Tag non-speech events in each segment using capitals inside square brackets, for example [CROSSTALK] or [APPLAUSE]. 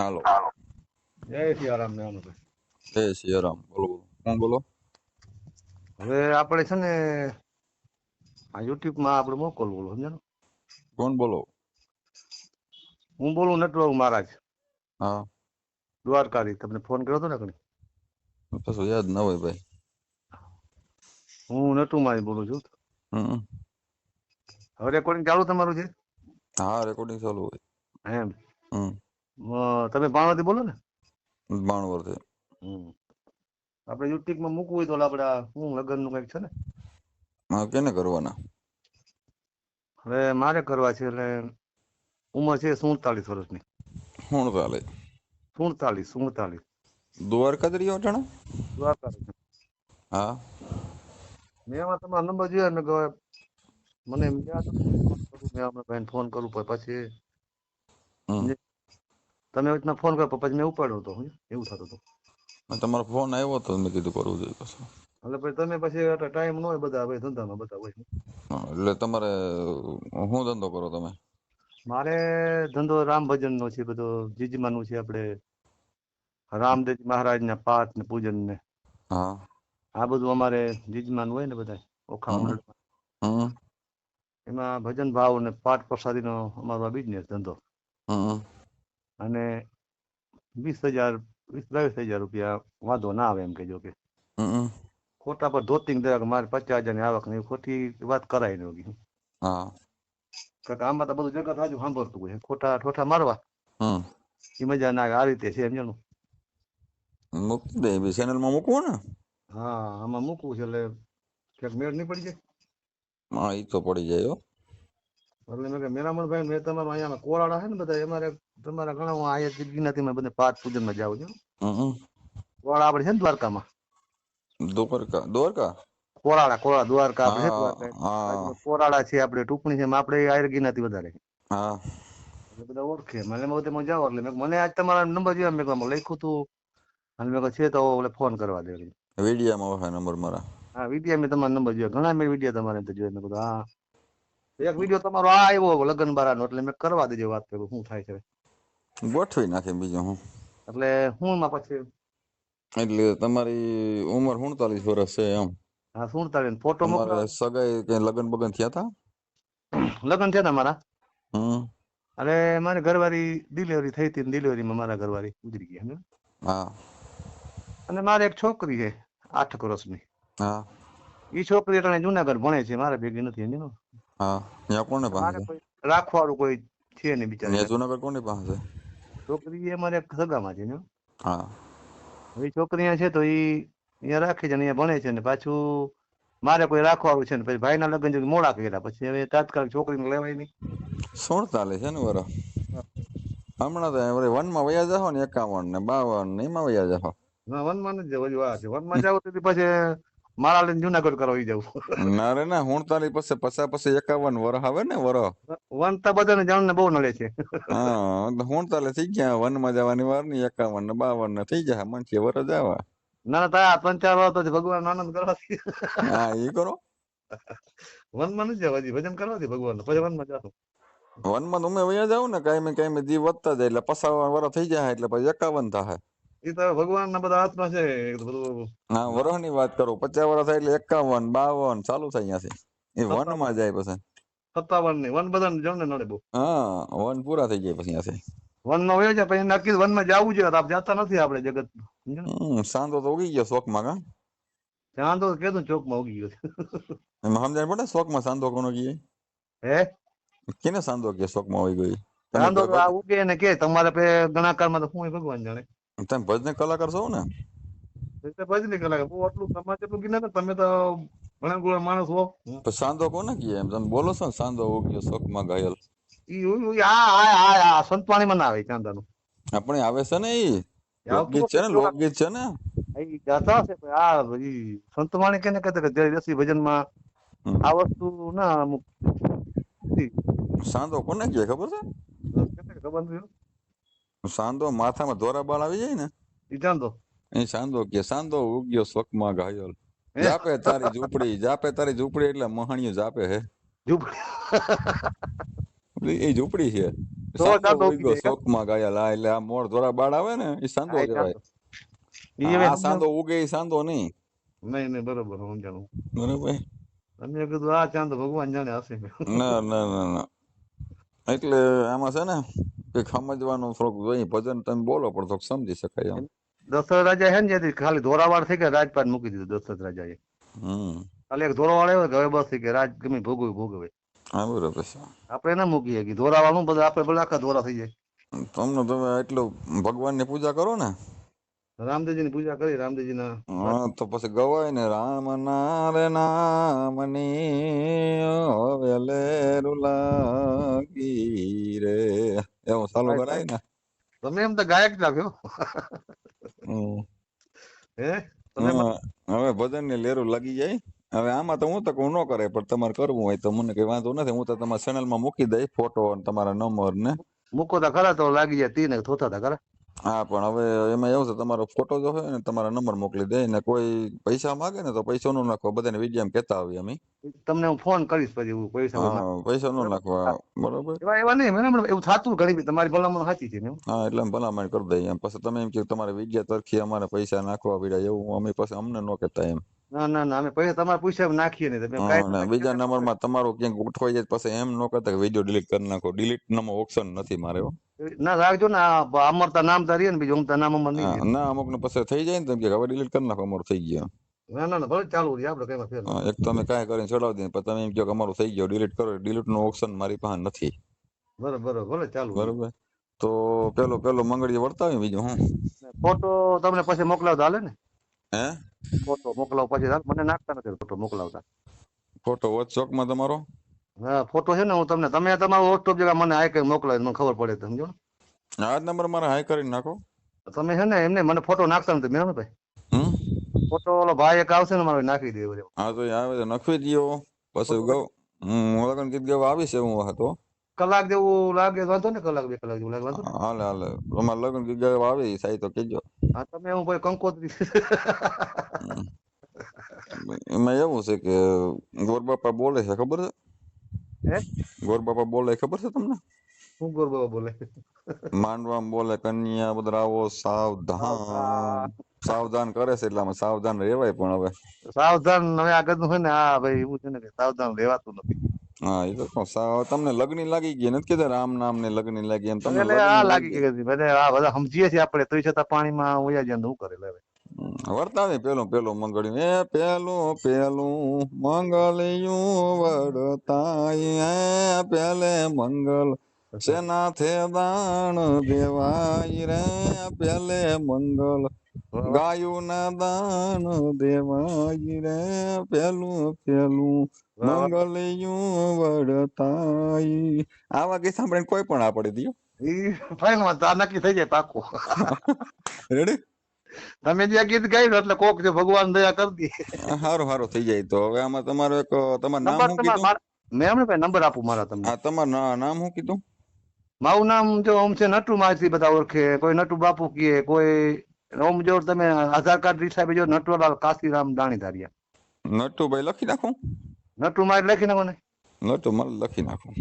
હાલો જય સિયારામ અનુભાઈ જય સિયારામ બોલો બોલો. કોણ બોલો. હવે આપણે છે ને આ યુટ્યુબમાં આપણે મોકલ બોલો સમજાનો કોણ બોલો? હું બોલું નટવર મહારાજ હા. દ્વારકાથી. તમને ફોન કર્યો હતો ને કણી? કશું યાદ ન હોય ભાઈ. હું નટુમાંથી બોલું છું. હમ. હવે રેકોર્ડિંગ ચાલુ તમારું છે? હા રેકોર્ડિંગ ચાલુ હોય. એમ. હમ. તમે બાણવાથી બોલો ને? બાણવરથી આપણે યુટ્યુબમાં મૂકવું હોય તો આપણે શું હું લગ્નનું કંઈક છે ને? હા કેને કરવાના? હવે મારે કરવા છે એટલે ઉંમર છે સુડતાલીસ વર્ષની. સુડતાલીસ. સુડતાલીસ સુડતાલીસ. દ્વારકા તરીકે અટાણા દ્વારકા હા. મેં એમાં તમારો નંબર જોયો ને કહ્યું મને એમ કરું મેં ભાઈને ફોન કરું પછી તમે રીતના ફોન કર્યો પણ પછી મેં ઉપાડ્યો હતો એવું થતું હતું. તમારો ફોન આવ્યો તો મેં કીધું કરવું જોઈએ કશું એટલે પછી તમે પછી ટાઈમ ન હોય બધા ભાઈ ધંધામાં બધા હોય. એટલે તમારે શું ધંધો કરો તમે? મારે ધંધો રામ ભજન નો છે બધો જીજમાનું છે આપણે. રામદેવ મહારાજના પાઠ ને પૂજન ને. હા. આ બધું અમારે જીજમાન હોય ને બધા ઓખા એમાં ભજન ભાવ ને પાઠ પ્રસાદી નો અમારો બિઝનેસ ધંધો. હમ. અને વીસ હજાર વીસ બાવીસ હજાર રૂપિયા વાંધો ના આવે એમ કેજો કે. ખોટા પર ધોતી દે મારે પચાસ હજારની આવક નહીં ખોટી વાત કરાય નહીં હોગી હા. કારણ કે આમાં તો બધું જગત હાજુ સાંભળતું હોય ખોટા ઠોઠા મારવા. એ મજા ના આ રીતે છે સમજાણું મૂકી દે બી ચેનલમાં મૂકવું ને? હા આમાં મૂકવું છે એટલે ક્યાંક મેળ નહીં પડી જાય. હા એ તો પડી જાય હો. એટલે મેં કે મેરામણભાઈ મેં તમારું અહીંયા કોરાડા છે ને બધા અમારે તમારા ઘણા હું અહીંયા ગિરનાતીમાં બધે પાઠ પૂજનમાં જાઉં છું. કોરાડા આપડે છે ને દ્વારકામાં? દ્વારકા દ્વારકા? કોરાડા કોરાડા દ્વારકા આપણે દ્વારકા. કોરાડા છે આપણે ટૂંકણી છે આપડે આપણે આયર ગિરનાતી વધારે. હા. બધા ઓળખે મને એમાં બધે જાવ એટલે મેં મને આજ તમારા નંબર જોયા મેં કહ્યું લખ્યું તું. અને મેં છે તો ઓલે ફોન કરવા દે. વિડીયામાં હોય નંબર મારા. હા વીડિયો મેં તમારો નંબર જોયો. ઘણા મેં વીડિયો તમારે જોયા. મેં કીધું હા. એક વીડિયો તમારો આ આવ્યો લગ્ન બારાનો એટલે મેં કરવા દેજો વાત કરું શું થાય છે. ગોઠવી નાખે બીજો હું. એટલે હું માં પછી? એટલે તમારી ઉંમર સુડતાલીસ વર્ષ છે એમ. હા સુડતાલીસ. ફોટો મોકલો. સગાઈ કે લગ્ન બગન થયા હતા થયા છે તમારા હમ. અરે મારી ઘરવાળી ડિલિવરી થઈ હતી ડિલિવરીમાં મારા ઘરવાળી ગુજરી ગયા સમજ્યો? હા. અને મારે એક છોકરી છે આઠ વર્ષની. હા. એ છોકરી એટલે જુનાગઢ ભણે છે મારે ભેગી નથી સમજ્યો? હા ત્યાં કોને પાસે રાખવાળું કોઈ છે ત્યાં બિચારી જુનાગઢ કોની પાસે છોકરી એ મારે સગામાં છે ને હા. એ છોકરી છે તો એ અહીંયા રાખી છે ને અહીંયા ભણે છે ને પાછું મારે કોઈ રાખવાળું છે ને પછી ભાઈના લગ્ન મોડા કર્યા પછી હવે તાત્કાલિક છોકરીને લેવાય નહીં. સુડતાલીસ છે ને વરો? હમણાં તો વન વનમાં વયા જાવ ને એકાવન ને બાવન ને એમાં વયા જાવ ના વનમાં નથી જવું છે. વનમાં જાવ તો પછી મારા લઈને જુનાગઢ કરવા જવું ના રે ના સુડતાલીસ પછી પસા પછી એકાવન વર આવે ને વર. વન તો બધાને જાણને બહુ નડે છે. હા સુડતાલીસ થઈ ગયા વનમાં જવાની વારની એકાવન ને બાવન ને થઈ જાય મનથી વર જવા ના ના તા ત્રણ ચાર વાર તો ભગવાન આનંદ કરવાથી હા એ કરો. વનમાં નથી જવા હજી ભજન કરવાથી ભગવાન પછી વનમાં વનમાં તમે વયા જાવ ને કાંઈ કાંઈ જીવ વધતા જાય એટલે પસાવા વર થઈ જાય એટલે પછી એકાવન થાય. એ તો ભગવાન ના બધા હાથમાં છે બધું હા વરહની વાત કરું. પચાસ વર્ષ થાય એટલે એકાવન બાવન ચાલુ થાય ત્યાંથી. એ વનમાં જાય પછી. સત્તાવનની વન બધાને જણને નડે બહુ. હા વન પૂરા થઈ જાય પછી વનમાં વયો જાય પછી નક્કી વનમાં જવું જોઈએ આપ જાતા નથી આપણે જગત. સમજ્યો સાંધો તો ઉગી ગયો શોખમાં કા? ત્યાં તો ચોકમાં ઉગી ગયો. એમાં સમજણ પડે શોખમાં સાંધો કોનો કીએ હે? કેને સાંધો કે શોખમાં હોય ગઈ ગયો ત્યાં તો આ ઉગે ને કે તમારે પે ગણાકારમાં તો શું ભગવાન જાણે. તમે ભજન કલાકાર છો ને? ભજની કલાકાર. બહુ આટલું તમારે જેટલું ગીના તમે તો ઘણા ગુણા માણસ હો. સાંધો કોને કીએ એમ? તમે બોલો છો ને સાંધો ઉગ્યો શોકમાં ઘાયલ. ઈ આ આ આ આ સંતવાણી માં આવે ચાંદાનું. આપણે આવે છે ને ઈ? લોકગીત છે ને. લોકગીત છે ને? ઈ ગાતા પણ આ ઈ સંતવાણી કેને કહેતા કે જય રસી ભજનમાં આ વસ્તુ ના અમુક સાંધો કોને કીએ ખબર છે? ખબર નથી? હો. સાંધો માથામાં ધોરા બાળ આવી જાય ને? એ જાણતો એ સાંધો કે સાંધો ઉગ્યો સ્વકમાં ઘાયલ. જાપે તારી ઝૂંપડી જાપે તારી ઝૂંપડી એટલે મહાણિયું જાપે હે. ઝૂંપડી. એ ઝૂંપડી છે. સાંધો જાય. શોખમાં ગાયેલા એટલે આ મોર ધોરા બાળ આવે ને એ સાંધો કહેવાય આ સાંધો ઉગે એ સાંધો નહીં. નહીં નહીં બરોબર સમજાણું. બરાબર. તમે કીધું આ ચાંદ ભગવાન જાણે હશે. ના ના ના ના. એટલે આમાં છે ને કંઈક સમજવાનો થોડુંક જોઈએ. ભજન તમે બોલો પણ થોડુંક સમજી શકાય એમ. દશરથ રાજા હે ને ખાલી ધોરાવાળ થઈ ગયા રાજપાટ મૂકી દીધું દશરથ રાજાએ. હમ. ખાલી એક ધોરાવાળ આવ્યો કે હવે બસ કે રાજ ગમે ભોગવે ભોગવે. હા બરાબર છે. આપણે ના મૂકીએ કે ધોરાવાળનું બધા આપણે ભલે આખા ધોરા થઈ જાય. તમને તમે એટલું ભગવાનની પૂજા કરો ને. રામદેવજીની પૂજા કરી રામદેવજીના હા તો પછી ગવાય ને રામ નારે નામની હવે લેરું લાગી રે. એવું ચાલુ કરાય ને? તમે એમ તો ગાયક હમ. હે? હવે ભજનની લેરું લાગી જાય. હવે આમાં તો હું તો ન કરે પણ તમારે કરવું હોય તો મને કઈ વાંધો નથી. હું તો તમારા ચેનલમાં મૂકી દઈશ ફોટો અને તમારા નંબર ને. મૂકો તો ખરા તો લાગી જાય તી ને થોતા તા ખરા. હા પણ હવે એમાં એવું છે તમારો ફોટો જો હોય ને તમારા નંબર મોકલી દે ને કોઈ પૈસા માંગે ને તો પૈસા નો નાખો બધાને વીડિયો કહેતા આવીએ અમે. તમને હું ફોન કરીશ પછી હું પૈસા પૈસા નો નાખવા બરોબર. એવા એવા નહીં મેડમ એવું થતું ઘણી બી તમારી ભલામણ સાચી છે હા એટલે ભલામણ કરી દઈએ એમ. પછી તમે એમ કે તમારે વીડિયો તરખી અમારે પૈસા નાખવા પડ્યા એવું અમે પછી અમને ન કહેતા એમ. ના ના ના અમે પૈસા તમારે પૂછ્યા નાખીએ નહીં તમે ને બીજા નંબરમાં તમારું ક્યાંક ઉઠવાઈ જાય પછી એમ ન કરતા વીડિયો ડિલીટ કરી નાખો. ડિલીટ નો ઓપ્શન નથી મારે. ના રાખજો ને અમર અમરતા નામ તારી ને બીજું અમતા નામ અમર નહીં ના અમુક ને પછી થઈ જાય ને તમે કે હવે ડિલીટ કરી નાખો અમારું થઈ ગયા ના ના ભલે ચાલુ રહી આપણે કઈ ફેર એક તો અમે કાંઈ કરીને ચડાવી દઈએ પછી તમે એમ કહો કે અમારું થઈ ગયું ડિલીટ કરો ડિલીટ નો ઓપ્શન મારી પાસે નથી. બરોબર બરોબર ભલે ચાલુ બરોબર? તો પેલો પેલો મંગળીએ વર્તાવી બીજું હું? ફોટો તમને પછી મોકલાવતા હાલે ને? હે? ફોટો મોકલાવ પછી હાલ મને નાખતા નથી ફોટો મોકલાવતા. ફોટો વોટ્સઅપમાં તમારો? હા ફોટો છે ને હું તમને તમે તમારો વોટ્સઅપ જરા મને આ કઈ મોકલાવી મને ખબર પડે સમજો? આ જ નંબર મારા હાઈ કરીને નાખો. તમે છે ને એમને મને ફોટો નાખતા નથી મેં ભાઈ ફોટો ઓલો ભાઈ એક આવશે ને મારો નાખી દે બધો હા તો આવે તો નાખી દ્યો. પછી ગયો હું લગન ગીત ગાવા આવીશ એવું હતો કલાક જેવું લાગે વાંધો ને કલાક બે કલાક જેવું લાગે વાંધો? હાલે હાલે. તમારે લગન ગીત ગાવા આવી સાઈ તો કેજો હા તમે હું ભાઈ કંકોત્રી એમાં એવું છે કે ગોર બાપા બોલે છે ખબર છે? હે? ગોર બાપા બોલે ખબર છે તમને? શું ગોર બાબા બોલે? માંડવા બોલે કન્યા બદરાવો સાવધાન. સાવધાન. કરે છે એટલે સાવધાન રહેવાય પણ હવે. સાવધાન હવે આગળ હોય ને હા ભાઈ એવું છે ને કે સાવધાન રહેવાતું નથી. હા એ તો સાવ તમને લગ્ન લાગી ગઈ નથી કીધા રામ નામ ને લગ્ન લાગી એમ તમને આ લાગી ગઈ બધા આ બધા સમજીએ છીએ આપણે તોય છતાં પાણીમાં ઓયા જાય હું કરેલા હવે. હમ, વર્તાવે પેલું પેલું મંગળ્યું. એ પેલું પેલું મંગળ્યું વડતાય એ પેલે મંગલ સેનાથે દાણ દેવાય રે પેલે મંગલ ગાયું ના દાન દેવાય રે પેલું પેલું મંગળિયું વડતાય આવા ગીત સાંભળીને કોઈ પણ આ પડી ફાઇલમાં નક્કી થઈ જાય પાકું. [LAUGHS] રેડી તમે જ્યાં ગીત ગાયું એટલે કોક જે ભગવાન દયા કરી દે હારું સારું થઈ જાય તો. હવે આમાં તમારો એક તમારું નામ શું કીધું? મેં હમણાં ભાઈ નંબર આપું મારા તમને? હા તમારું નામ શું કીધું? મારું નામ જો આમ છે નટુ માંથી બધા ઓળખે. કોઈ નટુ બાપુ કીએ કોઈ ઓમ જો તમે આધાર કાર્ડ હિસાબે જો નટુલાલ કાશીરામ દાણીધારિયા. નટુભાઈ લખી નાખું? નટુ માં લખી નાખો ને. નટુ માર લખી નાખું.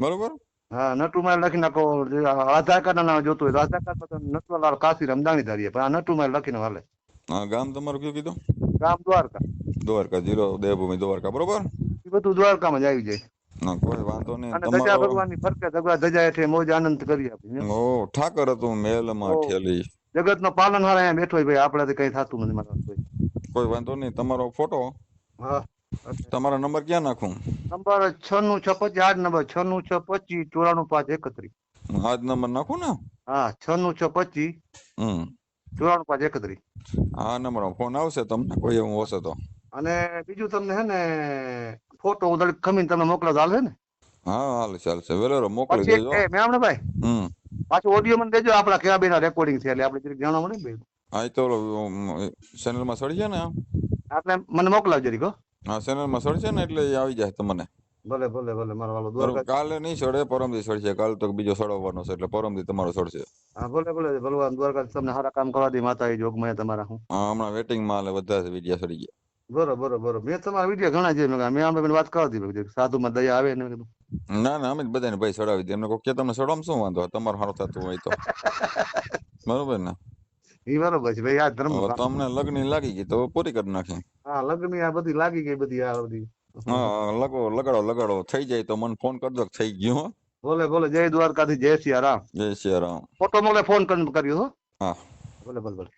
બરોબર? હા નટુ માં લખી નાખો. આધાર કાર્ડ ના જોતું હોય તો આધાર કાર્ડ પર તમે કાશી રમદાણી ધારીએ. પણ આ નટુ માં લખીને હાલે હા ગામ તમારું કયું કીધું? ગામ દ્વારકા. દ્વારકા જીરો દેવભૂમિ દ્વારકા બરોબર? એ બધું દ્વારકામાં જ આવી જાય. ના કોઈ વાંધો નહીં. અને ધજા ભગવાનની ફરકે ધગા ધજા એટલે મોજ આનંદ કરી આપી ઓ ઠાકર હતું મેલમાં. ઠેલી. જગત નો પાલન હારા અહીંયા બેઠો ભાઈ આપણાથી કઈ થતું નથી મારા. કોઈ વાંધો નહીં તમારો ફોટો? હા. તમારા નંબર ક્યાં નાખું? નંબર છ નું છ પચીસ આઠ નંબર છ નું છ પચીસ ચોરાણું પાંચ એકત્રીસ. આજ નંબર નાખું ને? હા નું છ પચીસ હમ. ચોરાણું પાંચ એકત્રીસ. આ નંબર ફોન આવશે તમને કોઈ એવું હશે તો. અને બીજું તમને હે ને ફોટો ઉધડી ખમીને તમે મોકલો તો હાલે ને? હા હાલ ચાલશે. વેલેરો મોકલી દેજો. એ મેં હમણાં ભાઈ? હમ. પાછું ઓડિયો મને દેજો આપણા કેવા બેના રેકોર્ડિંગ છે એટલે આપણે જરીક જાણવા મળે ને ભાઈ. આ તો ચેનલમાં સડી જાય ને આ? એટલે મને મોકલાવજો જરીક હો ચેનલમાં સડશે ને એટલે આવી જાય તમને. ભલે ભલે ભલે મારો વાલો દ્વારકા કાલે નહીં સડે પરમદી સડશે. કાલ તો બીજો સડવાનો છે એટલે પરમદી તમારો સડશે. હા ભલે ભલે ભગવાન દ્વારકા તમને સારા કામ કરવા દે માતા એ જોગમાં તમારા હું. હા હમણાં વેટિંગમાં હાલે બધા વિડિયા સડી ગયા. બરોબર બરોબર મેં તમારા વિડિયા ઘણા જે મેં આમ વાત કરતી કીધું, સાધુમાં દયા આવે ને કીધું. ના ના અમે જ બધાને ભાઈ સડાવી દે એમને કહો કે તમને ચડવામાં શું વાંધો? તમારું સારો થતું હોય તો. [LAUGHS] બરોબર ને? ઈ બરોબર છે ભાઈ આ ધર્મ તમને લગ્ન લાગી ગઈ તો પૂરી કરી નાખી હા લગ્ન આ બધી લાગી ગઈ બધી આ બધી. હા લગો લગાડો લગાડો. થઈ જાય તો મને ફોન કરજો થઈ ગયો બોલે બોલે જય દ્વારકાથી જય સિયા રામ જય શ્રી રામ ફોટો મોકલે ફોન કર્યો હા. બોલે બોલે બોલે